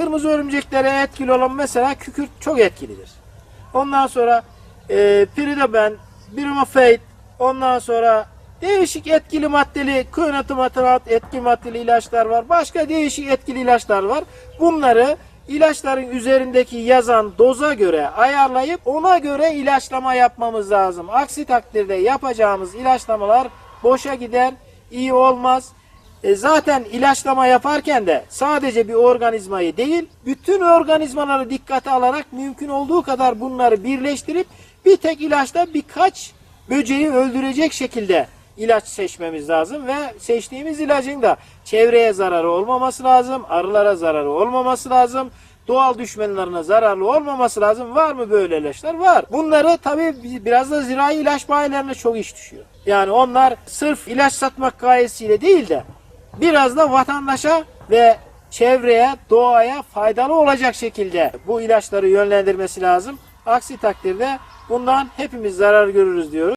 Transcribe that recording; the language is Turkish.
kırmızı örümceklere etkili olan mesela kükürt çok etkilidir. Ondan sonra e, piridoben, bromofeit, ondan sonra değişik etkili maddeli, kıyonatomatrat etkili maddeli ilaçlar var. Başka değişik etkili ilaçlar var. Bunları ilaçların üzerindeki yazan doza göre ayarlayıp ona göre ilaçlama yapmamız lazım. Aksi takdirde yapacağımız ilaçlamalar boşa gider, iyi olmaz. E zaten ilaçlama yaparken de sadece bir organizmayı değil, bütün organizmaları dikkate alarak mümkün olduğu kadar bunları birleştirip bir tek ilaçta birkaç böceği öldürecek şekilde ilaç seçmemiz lazım ve seçtiğimiz ilacın da çevreye zararı olmaması lazım, arılara zararı olmaması lazım, doğal düşmanlarına zararlı olmaması lazım. Var mı böyle ilaçlar? Var. Bunları tabii biraz da zirai ilaç bayilerine çok iş düşüyor. Yani onlar sırf ilaç satmak gayesiyle değil de biraz da vatandaşa ve çevreye, doğaya faydalı olacak şekilde bu ilaçları yönlendirmesi lazım. Aksi takdirde bundan hepimiz zarar görürüz diyoruz.